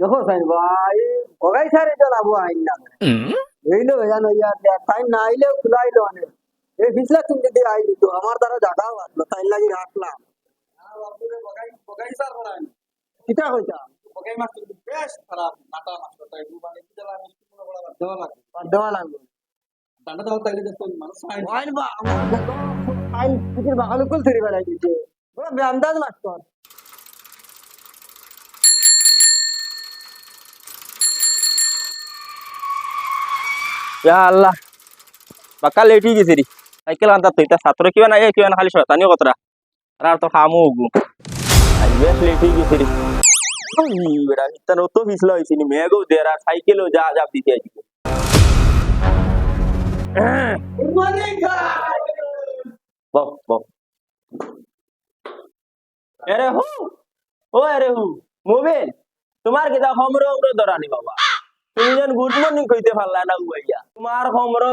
দেখো সাইন ভাই গগাই সারে জ্বালাবো আইন না এইলো ভেজান হইয়া সাইন না আইলেও খুলাইলো অনেক এই ফিসলা তুমি যদি আইলি তো আমার দ্বারা জাগাও আসলো তাই লাগি রাখলাম কিটা হইতা আর দেওয়া লাগবে। আইন। বা আমার আইন পিটির বাগাল কুল বেড়াই দিছে। বড় বেআন্দাজ লাগতো আল্লাহ। বাকা লেটই গেছে রে। সাইকেল আনতার তো এটা কিবা নাই কিবা না খালি শয়তানিও কতটা আর তো খামো হুগু বেশ লেটই গেছে রে। তোমার কে হমরো হমরো দরানি বাবা। তুমি যেন গুড মর্নিং কইতে পারলা না উইয়া তোমার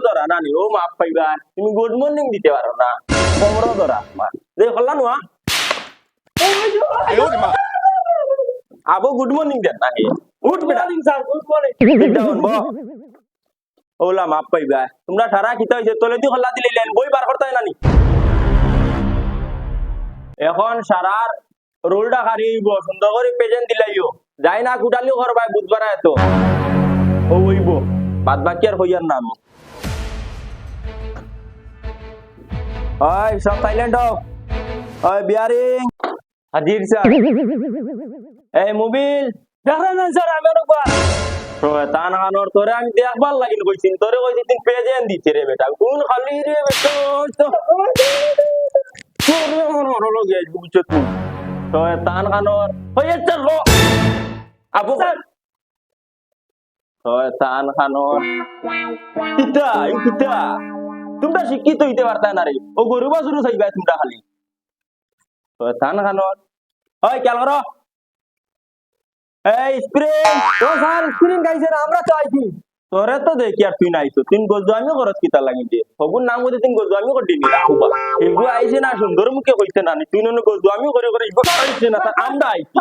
ধরা ও মাপ পাইবা তুমি গুড মর্নিং দিতে পারো না। ধরা তোমার দেখ হল্লা নোয়া আবো গুড মর্নিং দেন না হে। উঠ বেটা। স্যার গুড মর্নিং ওলা মাপ পাইবা। তোমরা সারা খিতা হইছে তলে দি হল্লা দিলে লেন বই বার করতে নানি এখন সারার রোলটা হারিয়েইব সুন্দর করে প্রেজেন্ট দিলাইও। যাই না কুটালিও করবাই বুধবার এত হইব বাদ বাকি আর হইয়ার নাম ওই, সব সাইলেন্ট হও। ওই বিয়ারিং হাজির স্যার। এই, মোবিল। দেখেন না স্যার, আমি একবার তান হানোর তোরে আমি দেখবার লাগিন কইছি কোন খালি রে বেটা তোরে হলো লগে বুঝছ তুই। আবু শয়তান খানোর কিতা কিতা তোমরা শিক্ষিত হইতে পারতা না রে। ও গরু তোমরা খালি। করো। এই ও স্যার গাইছে না, আমরা তো আইছি। তোরে তো দেখি আর তুই তিন গজু আমি কিতা লাগি দিয়ে। সবুর নাম করে তিন গজু আমি করে রাখুবা এগু আইছে না সুন্দর মুখে কইছে না। তুই নন গজু আমি করে করে আইছে না আমরা আইছি।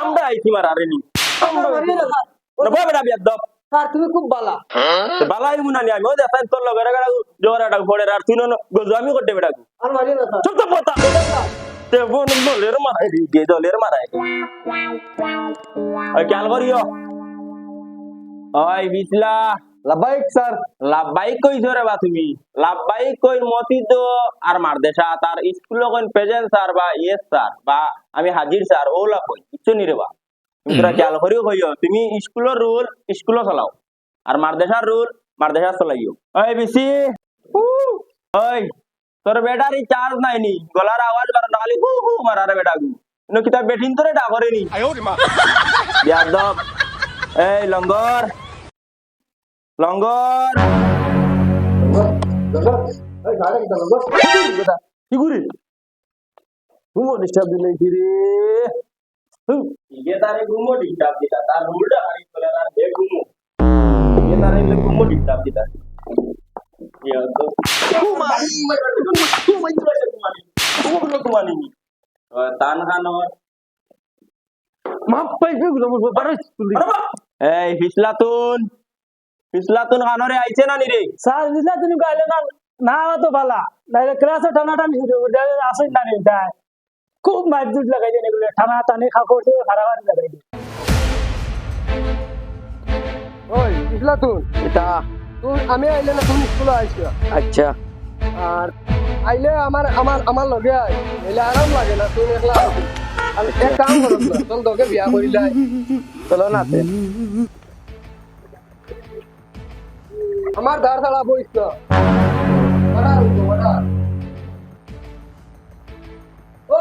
আমরা আইছি নি আমরা মারিয়ে না, না বেটা বিয়াদ দব স্যার তুমি খুব বালা। তো বালাই মুনানি আমি ওই দেখাই তোর লগে রাগা জোরা ডাক ফড়ে আর তুই নন গজু করতে বেটা আর মারিয়ে না চুপ তো পতা। তে বোন দলের মারাই দি গে দলের মারাই ওই খেয়াল করিও। ওই বিসলা লাবাইক স্যার। লাভবাহিক কইছো রে বা তুমি? লাভবাহিক কই মতি তো। আর মারদেশা তার স্কুল প্রেজেন্ট স্যার বা ইয়েস স্যার বা আমি হাজির স্যার ওলা কই? কিচ্ছু নি রে বা। তুমি তোরা খেয়াল করিও কইও তুমি স্কুলের রুল স্কুলও চালাও আর মারদেশার রুল মারদেশা চলাইও ওই বেশি ওই তোর বেটারি চার্জ নাই নি গলার আওয়াজ বার না খালি হু হু মারার বেটা গু নো কিতা বেঠিন তোরে ডাকরে নি ইয়াদব এই লঙ্গর লঙ্গর কি করি ঘুমো ডিস্টার্ব দিলে কি রে ইয়ে তারে ঘুমো ডিস্টার্ব দিতা, তার রুলটা হারি চলে না বে ঘুমো। ইয়ে তারে লে ঘুমো ডিস্টার্ব দিতা। না তো নাইলে ক্লাসে টানা আসেন না রে খুব মারজুট লাগাই দেন এগুলো? টানা টানি দিয়ে লাগাই দেন ওই তুই এটা? তুই আমি আইলে না তুমি স্কুলে আইছো আচ্ছা। আর আইলে আমার আমার আমার লগে আই। এলে আরাম লাগে না তুই একলা। আর এক কাম করো না চল তোকে বিয়া করি লাই চলো না তে। আমার ছাড়া বইস না বড়া বড়া।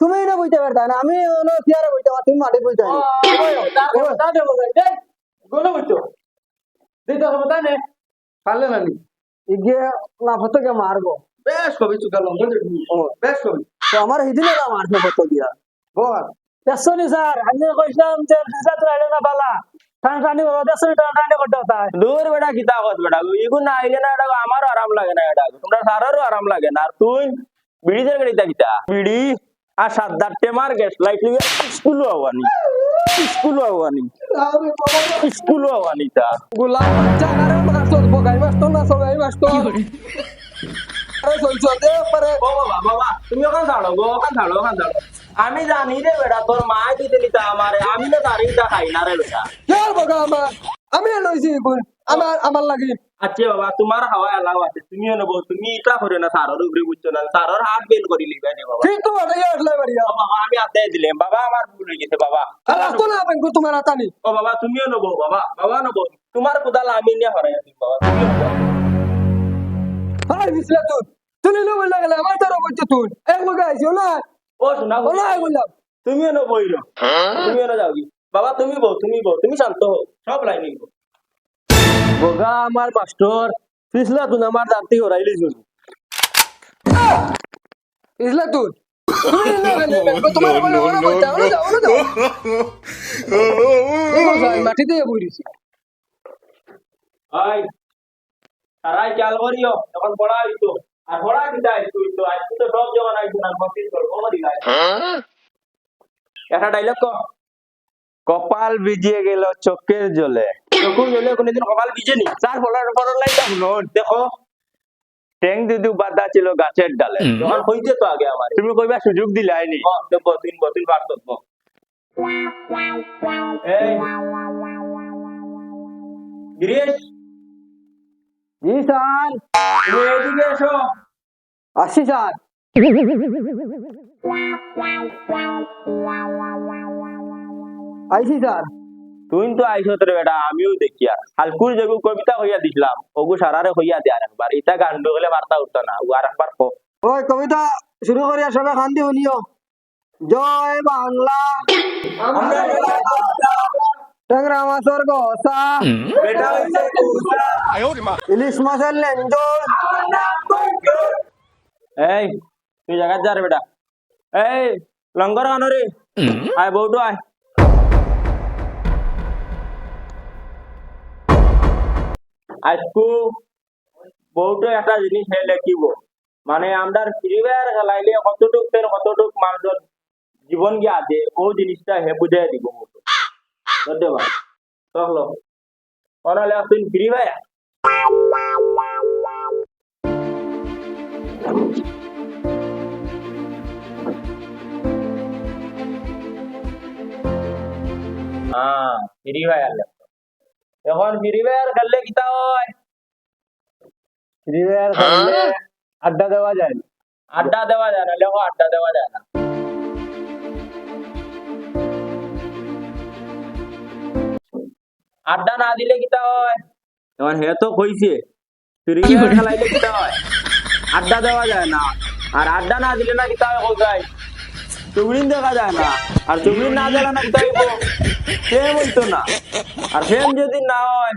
তুমি না বুঝতে পারতা না আমি হলো চেয়ারে বইতে পারছি তুমি মাঠে দিতে হবে তাই না পারলে না নি। ইগে মারবো। বেশ কবি বেশ কবি। তো আমার হিদিনে না দিয়া। বল। দেখছনি স্যার আমি কইছিলাম যে ভিসা তো আইলে না বালা টান টানি বলো দেখছনি টান টানি করতে দূর বেটা কিতা কস বেটা ইগুন না আইলে না এটা আমারও আরাম লাগে না এটা তোমরা সারারও আরাম লাগে না আর তুই বিড়ি দের গাড়িটা কিতা বিড়ি? আর সাত দাঁত টেমার গ্যাস লাইট লিগে স্কুল আওয়ানি স্কুল আওয়ানি স্কুল আওয়ানি তা। গোলাম জাগারে মারতো বগাই মারতো না সবাই ওখান ছাড়ো আমি জানি রে বেটা তোর মা দিতে নিতা আমারে আমি না তার ইটা খাই না রে বেটা। বগা আমার। আমি লইছি আমার আমার লাগি আচ্ছা বাবা তোমার হাওয়া এলাও আছে। তুমিও নেব তুমি ইটা করে না সারর উপরে বুঝছ না। সারর হাত বেল করে লিবা নে বাবা। ঠিক তো বটে ইয়ার লাই বাড়িয়া ও বাবা আমি হাতে দিলাম। বাবা আমার ভুল হয়ে গেছে বাবা। আর আসতো না বেঙ্গ তোমার আতানি। ও বাবা তুমিও নেব বাবা। বাবা নেব তোমার কোদাল আমি নিয়ে হরাই আছি বাবা। তুমিও নেব। হাই বিসলা তুই তুই লো বলে গেলে আমার তার বলতে তুই এক বগা আইছো না ও শোনা গো, ওলা বললাম তুমিও নেব তুমিও না যাও বাবা তুমি বউ তুমি বউ তুমি শান্ত হও সব লাইন নিবো বগা আমার মাস্টার পিছলা তুই আমার দাঁতি হরাইলি শুন পিছলা মাটিতে বইরিছি আই তারাই চাল করিও এখন পড়া হইতো আর পড়া কিটা হইতো হইতো আজকে তো সব জমা আইতো না মসজিদ করব করি একটা ডাইলগ কর। কপাল ভিজিয়ে গেল চোখের জলে। চোখের জলে কোনদিন কপাল ভিজে নি তার ফলার ফলার লাইটা শুনুন দেখো। ট্যাং দুদু বাদা ছিল গাছের ডালে। হইতে তো আগে আমার তুমি কইবা সুযোগ দিলাই নি দেখো তিন বতিন পারতব্য গিরিশ জি স্যার তুমি এইদিকে এসো। আসি স্যার। আইসি স্যার। তুই তো আইসো তোর বেটা আমিও দেখিয়া। হালকুর যেগু কবিতা হইয়া দিছিলাম ওগু সারারে হইয়া দিয়া একবার ইটা গান ঢুকলে মারতা উঠতো না ও আর একবার কো ওই কবিতা শুরু করিয়া সবাই খান্দি শুনিও। জয় বাংলা। ট্যাংরা মাছের গসা। বেটা হইছে ইলিশ মাছের লেঞ্জর এই তুই জায়গা যা রে বেটা। এই লঙ্গর আনো রে। আয় বউটু আয়। আজকু বউটু একটা জিনিস হে লেখিব মানে আমরা ফ্রি ফায়ার খেলাইলে কতটুক ফের কতটুক মানুষের জীবন গিয়ে আছে ও জিনিসটা হে বুঝাই দিব বউটু ধন্যবাদ চলো অনালে তুই ফ্রি ফায়ার হ্যাঁ ফ্রি ফায়ার এখন ফ্রি ফায়ার খেললে কিতা হয়? ফ্রি ফায়ার খেললে আড্ডা দেওয়া যায়। না আড্ডা দেওয়া যায় না লেখো আড্ডা দেওয়া যায় না। আড্ডা না দিলে কিতা হয়? এখন হে তো কইছে ফ্রি ফায়ার খেলাইলে কিতা হয়? আড্ডা দেওয়া যায় না আর আড্ডা না দিলে না কিতা হয় কোথায় চুগড়িন দেখা যায় না। আর চুগড়িন না দিলে না কিতা হইব ফেম হইতো না। আর ফেম যদি না হয়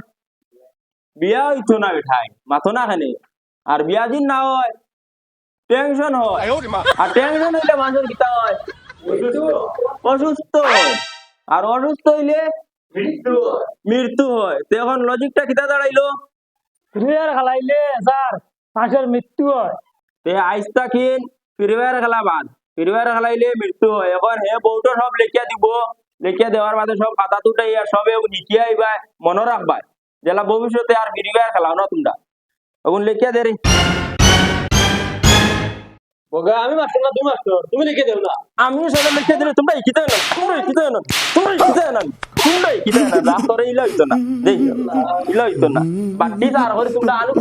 বিয়া হইতো না বেঠাই মাথো না খানে। আর বিয়া দিন না হয় টেনশন হয়। আর টেনশন হইলে মানুষের কিতা হয়? অসুস্থ হয়। আর অসুস্থ হইলে মৃত্যু হয়। তো এখন লজিকটা কিতা দাঁড়াইলো? ফ্রি ফায়ার খেলাইলে স্যার মাছের মৃত্যু হয়। তে আইসটা কিন ফ্রি ফায়ার খেলা বাদ। ফ্রি ফায়ার খেলাইলে মৃত্যু হয়। এখন হে বউটো সব লেখিয়া দিব। লেখিয়া দেওয়ার বাদে সব খাতা তুটাই আর সবে লিখিয়া আইবা মনে রাখবা জেলা ভবিষ্যতে আর ফ্রি খেলাও না তোমরা এখন লেখিয়া দে রে বগা, আমি মাস্টার না, তুমি মাস্টার তুমি লিখে দেও না আমি সেটা লিখে দিলে তোমরা ইকিতে না? তোমরা ইকিতে ইলা হইতো ইলা হইতো না? বাটি তার করে তোমরা আলু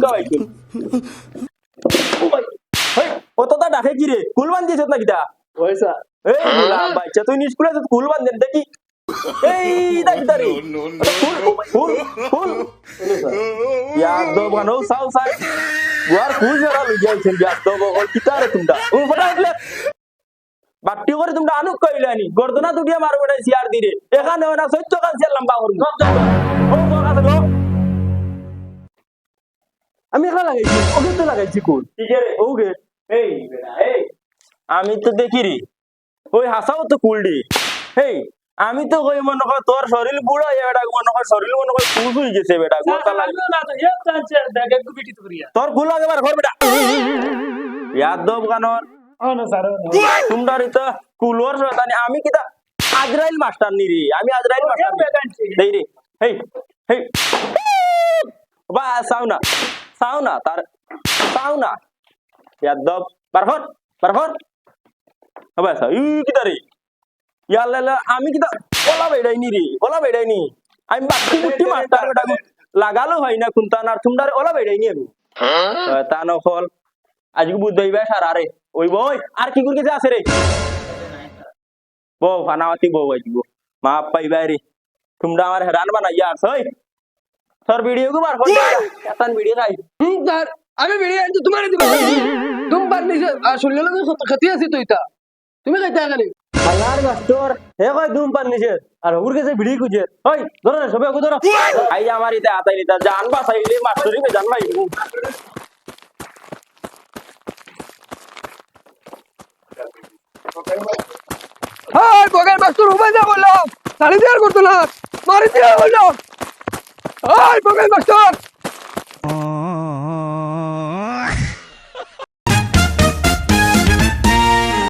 খাওয়াইছো কতটা ডাকে কি রে? কুল বান্ধিছ না কিটা ওই এই বাচ্চা তুই স্কুলে তো কুল বান্ধেন দেখি। এই কুল কুল কুল সাউ সাই। কুল লুজাইছেন ও ফটা উঠলে। বাট্টি করে তোমরা আনুক কইলানি গর্দনা দুটিয়া মারবে না সিয়ার দিরে। এখানে না সত্য ও তোর কাছে আমি এখানে লাগাইছি। ওকে তো লাগাইছি কোন ঠিক আছে ওকে এই বেটা এই আমি তো দেখি রে ওই হাসাও তো কুলডি হেই আমি তো কই মনে কর তোর শরীর বুড়ো বেটা মনে কর শরীর মনে কর ফুস হয়ে গেছে বেটা গোতা লাগে। তোর কুল লাগে ঘর বেটা। ইয়াদ দব কানর তোমরা তো কুলোর শয়তানি আমি কিতা আজরাইল মাস্টার নি রে আমি আজরাইল মাস্টার দেই রে হেই হেই। বা সাউনা সাউনা তার সাউনা। ইয়াদব বারহর বারহর হবে সা ই কিতা রে ইয়াল্লা আমি কিতা ওলা বেড়াইনি রে ওলা বেড়াইনি আমি বাক্তি বুটি মাস্টার বেটা লাগালো হয় না কুন্তান আর তোমরা ওলা বেড়াইনি আমি তা নকল আজকে বুধ দইবা সারা রে ওই বই আর কি করে আছে রে বউ ফানাওয়াতি বউ আজকে মা পাইবা রে তোমরা আমার হেরান বানাইয়া আস ওই তোর ভিডিও কো বার করে এতান ভিডিও খাই হুম আমি বেরিয়ে আনছি তোমার দিব তুমি পারলি শুনলে লোক খাতি আছি তো এটা তুমি খাইতে গেলে মাস্টার হে কয় ধুম পান নিছে আর ওর কাছে ভিড়ি খুঁজে ওই ধরো না সবে ধরো আই আমার ইতে আতাই নিতা জান বাসাইলে মাস্টারি মে জান ভাই হ্যাঁ মাস্টার উবাই যা বলল দেওয়ার করতো না মারি দেওয়া বলল হ্যাঁ মাস্টার